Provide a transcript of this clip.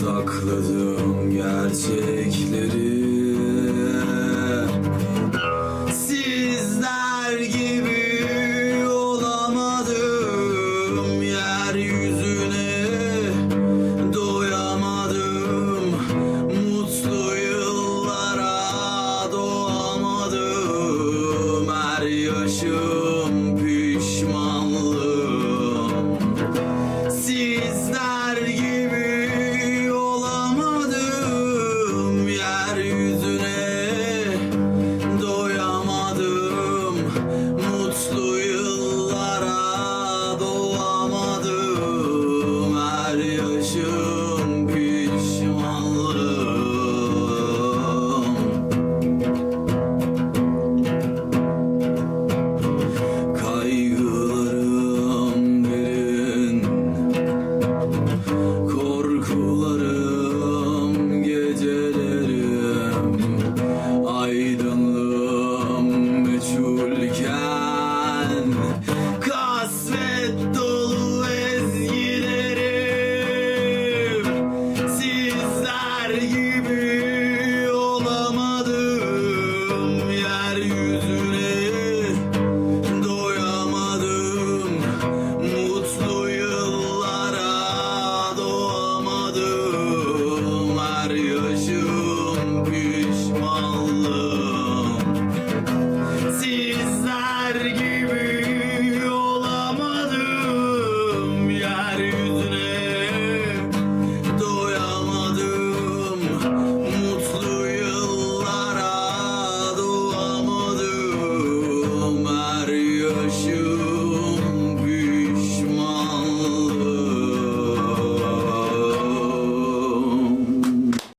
Sakladım gerçekleri. Sizler gibi olamadım Yeryüzüne doyamadım. Mutlu yıllara doğamadım Her yaşım